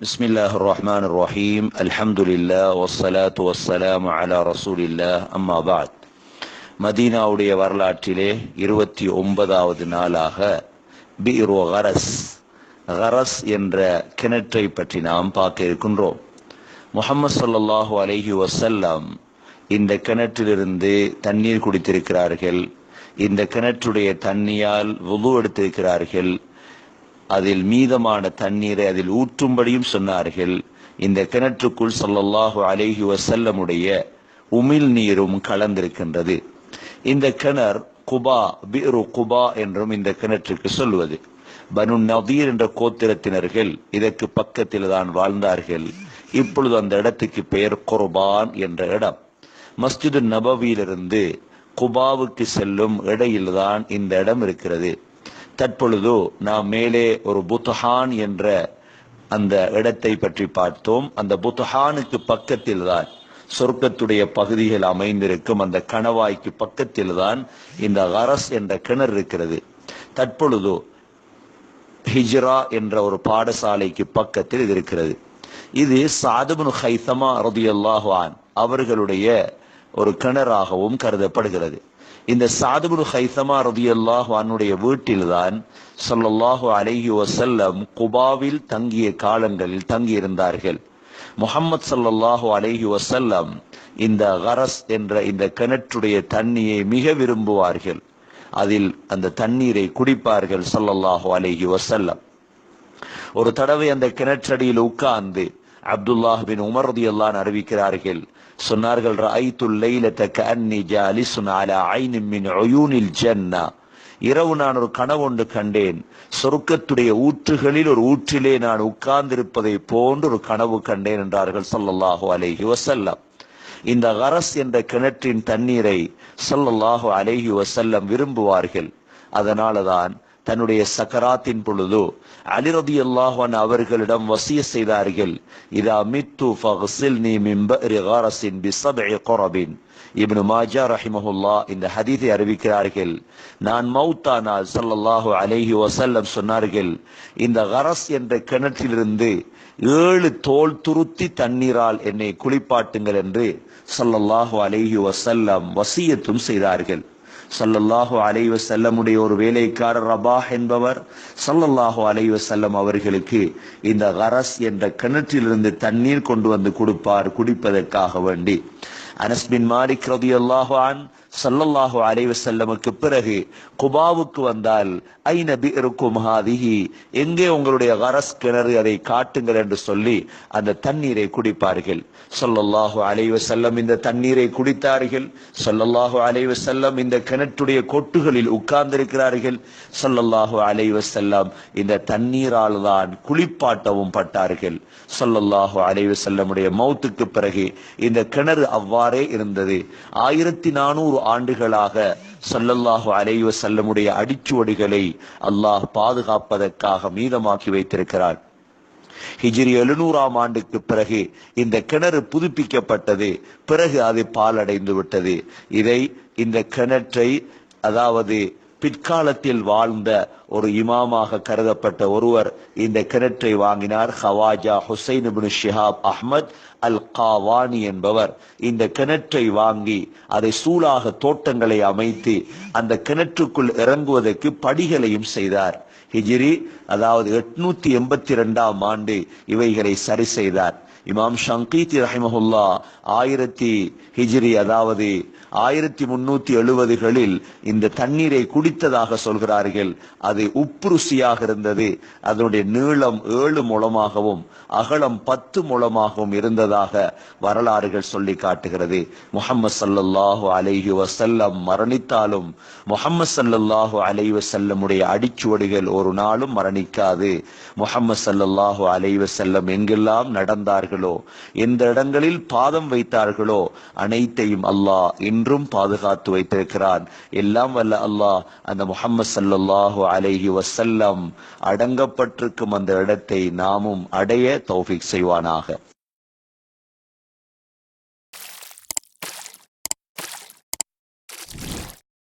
بسم الله الرحمن الرحيم الحمد لله والصلاة والسلام على رسول الله أما بعد மதீனாவுடைய வரலாற்றிலே இருபத்தி ஒன்பதாவது நாளாக பீரோ கரஸ் கரஸ் என்ற கிணற்றை பற்றி நாம் பார்க்க இருக்கின்றோம் முகமது ஸல்லல்லாஹு அலைஹி வஸல்லம் இந்த கிணற்றிலிருந்து தண்ணீர் குடித்திருக்கிறார்கள் இந்த கிணற்றுடைய தண்ணியால் வுது எடுத்திருக்கிறார்கள் அதில் மீதமான தண்ணீரை அதில் ஊற்றும்படியும் சொன்னார்கள். இந்த கிணற்றுக்குள் சொல்லல்லாஹு அலேஹி வசல்லமுடைய உமிழ் நீரும் கலந்திருக்கின்றது. இந்த கிணர் குபா பீரு குபா என்றும் இந்த கிணற்றுக்கு சொல்வது. பனு நதீர் என்ற கோத்திரத்தினர்கள் இதற்கு பக்கத்தில் தான் வாழ்ந்தார்கள். இப்பொழுது அந்த இடத்துக்கு பெயர் குர்பான் என்ற இடம். மஸ்ஜிது நபவியிலிருந்து குபாவுக்கு செல்லும் இடையில்தான் இந்த இடம் இருக்கிறது. தற்பொழுது நாம் மேலே ஒரு புத்ஹான் என்ற அந்த இடத்தை பற்றி பார்த்தோம். அந்த புத்ஹானுக்கு பக்கத்தில் தான் சொர்க்கத்துடைய பகுதிகள் அமைந்திருக்கும். அந்த கணவாய்க்கு பக்கத்தில் தான் இந்த அரஸ் என்ற கிணறு இருக்கிறது. தற்பொழுது ஹிஜ்ரா என்ற ஒரு பாடசாலைக்கு பக்கத்தில் இது இருக்கிறது. இது சாதுபுன் ஹைசமா ரதியல்லாஹான் அவர்களுடைய ஒரு கிணறாகவும் கருதப்படுகிறது. இந்த சாதுபுரு ஹைசமா ரதியல்லாஹு அன்னுடைய வீட்டில்தான் சொல்லல்லாஹு அலஹி வசல்லம் குபாவில் தங்கிய காலங்களில் தங்கியிருந்தார்கள். முஹம்மது சல்லாஹு அலஹி வசல்லம் இந்த கரஸ் என்ற இந்த கிணற்றுடைய தண்ணியை மிக விரும்புவார்கள். அதில் அந்த தண்ணீரை குடிப்பார்கள் சல்லல்லாஹு அலஹி வசல்லம் ஒரு தடவை அந்த கிணற்றடியில் உட்கார்ந்து அப்துல்லாஹ் பின் உமர் ரதியல்லான் அறிவிக்கிறார்கள். சொன்னார்கள் ரஐத்துல் லைலத கஅன்னி ஜாலிசுன் அலா ஐனின் மின் உயூனில் ஜன்னா. இரவு நான் ஒரு கனவொன்று கண்டேன். சொர்க்கத்துடைய ஊற்றுகளில் ஒரு ஊற்றிலே நான் உட்கார்ந்திருப்பதை போன்று ஒரு கனவு கண்டேன் என்றார்கள் சல்லல்லாஹு அலைஹி வசல்லம் இந்த கரஸ் என்ற கிணற்றின் தண்ணீரை சல்லல்லாஹு அலைஹி வசல்லம் விரும்புவார்கள். அதனாலதான் தன்னுடைய சக்கராத்தின் பொழுது அலிரதி அல்லாஹன் அவர்களிடம் வசிய செய்தார்கள். இதா மித்து ஃபஹசில் நீ பஅரி பிசபே கொரபின் இப்னு மாஜா ரஹிமஹுல்லா இந்த ஹதீதை அறிவிக்கிறார்கள். நான் மௌத்தானால் சல்லல்லாஹு அலைஹி வசல்லம் சொன்னார்கள். இந்த கரஸ் என்ற கிணற்றிலிருந்து ஏழு தோல் துருத்தி தண்ணீரால் என்னை குளிப்பாட்டுங்கள் என்று சல்லல்லாஹு அலைஹி வசல்லம் வசியத்தும் செய்தார்கள். சல்லல்லாஹு அலைவ செல்லமுடைய ஒரு வேலைக்காரர் ரபாஹ் என்பவர் சல்லல்லாஹு அலைவ செல்லம் அவர்களுக்கு இந்த கரஸ் என்ற கிணற்றிலிருந்து தண்ணீர் கொண்டு வந்து கொடுப்பார் குடிப்பதற்காக வேண்டி. அனஸ் பின் மாலிக் ரதி அல்லாஹான் சல்லல்லாஹு அலைவ செல்லமுக்கு பிறகு குபாவுக்கு வந்தால் ஐன பிருக்கும் ஹாதிஹி? எங்கே உங்களுடைய கரஸ் கிணறு அதை காட்டுங்கள் என்று சொல்லி அந்த தண்ணீரை குடிப்பார்கள். சொல்லல்லாஹு அலைவ செல்லம் இந்த தண்ணீரை குடித்தார்கள். சொல்லல்லாஹு அலைவ செல்லம் இந்த கிணற்றுடைய கொட்டுகளில் உட்கார்ந்திருக்கிறார்கள். சொல்லல்லாஹு அலைவ செல்லம் இந்த தண்ணீரால் தான் குளிப்பாட்டவும் பட்டார்கள். சொல்லல்லாஹு அலைவ செல்லமுடைய மௌத்துக்கு பிறகு இந்த கிணறு அவ்வாறு இருந்தது. ஆயிரத்தி நானூறு ஆண்டுகளாக சல்லல்லாஹு அலைவ செல்லமுடைய அடிச்சுவடிகளை அல்லாஹ் பாதுகாப்பதற்காக மீதமாக்கி வைத்திருக்கிறார். ஹிஜிரி எழுநூறாம் ஆண்டுக்கு பிறகு இந்த கிணறு புதுப்பிக்கப்பட்டது. பிறகு அது பாலடைந்து விட்டது இதை இந்த கிணற்றை அதாவது பிற்காலத்தில் வாழ்ந்த ஒரு இமாமாக கருதப்பட்ட ஒருவர் இந்த கிணற்றை வாங்கினார் Khawaja Hussain Shihab Ahmed Al Kawani என்பவர். இந்த கிணற்றை வாங்கி அதை சூழாக தோட்டங்களை அமைத்து அந்த கிணற்றுக்குள் இறங்குவதற்கு படிகளையும் செய்தார். ஹிஜிரி அதாவது எட்நூத்தி எண்பத்தி ரெண்டாம் ஆண்டு இவைகளை சரி செய்தார். இமாம் ஷங்கீத்தி ரஹிமஹுல்லா ஆயிரத்தி ஹிஜ்ரி அதாவது ஆயிரத்தி முன்னூத்தி எழுபதுகளில் இந்த தண்ணீரை குடித்ததாக சொல்கிறார்கள். அது உப்பு ருசியாக இருந்தது. அதனுடைய நீளம் ஏழு மூலமாகவும் அகலம் பத்து முழமாகவும் இருந்ததாக வரலாறுகள் சொல்லி காட்டுகிறது. முகமது சல்லல்லாஹு அலைஹி வசல்லம் மரணித்தாலும் முகமது சல்லல்லாஹு அலைஹி வசல்லமுடைய அடிச்சுவடுகள் ஒரு நாளும் மரணிக்காது. முகமது சல்லல்லாஹு அலைஹி வசல்லம் எங்கெல்லாம் நடந்தார்கள் எந்த இடங்களில் பாதம் வைத்தார்களோ? அனைத்தையும் அல்லாஹ் இன்றும் பாதுகாத்து வைத்திருக்கிறான். எல்லாம் வல்ல அல்லாஹ் அந்த முகமது சல்லாஹூ அலைஹி வசல்லம் அடங்கப்பட்டிருக்கும் அந்த இடத்தை நாமும் அடைய தௌஃபிக் செய்வானாக.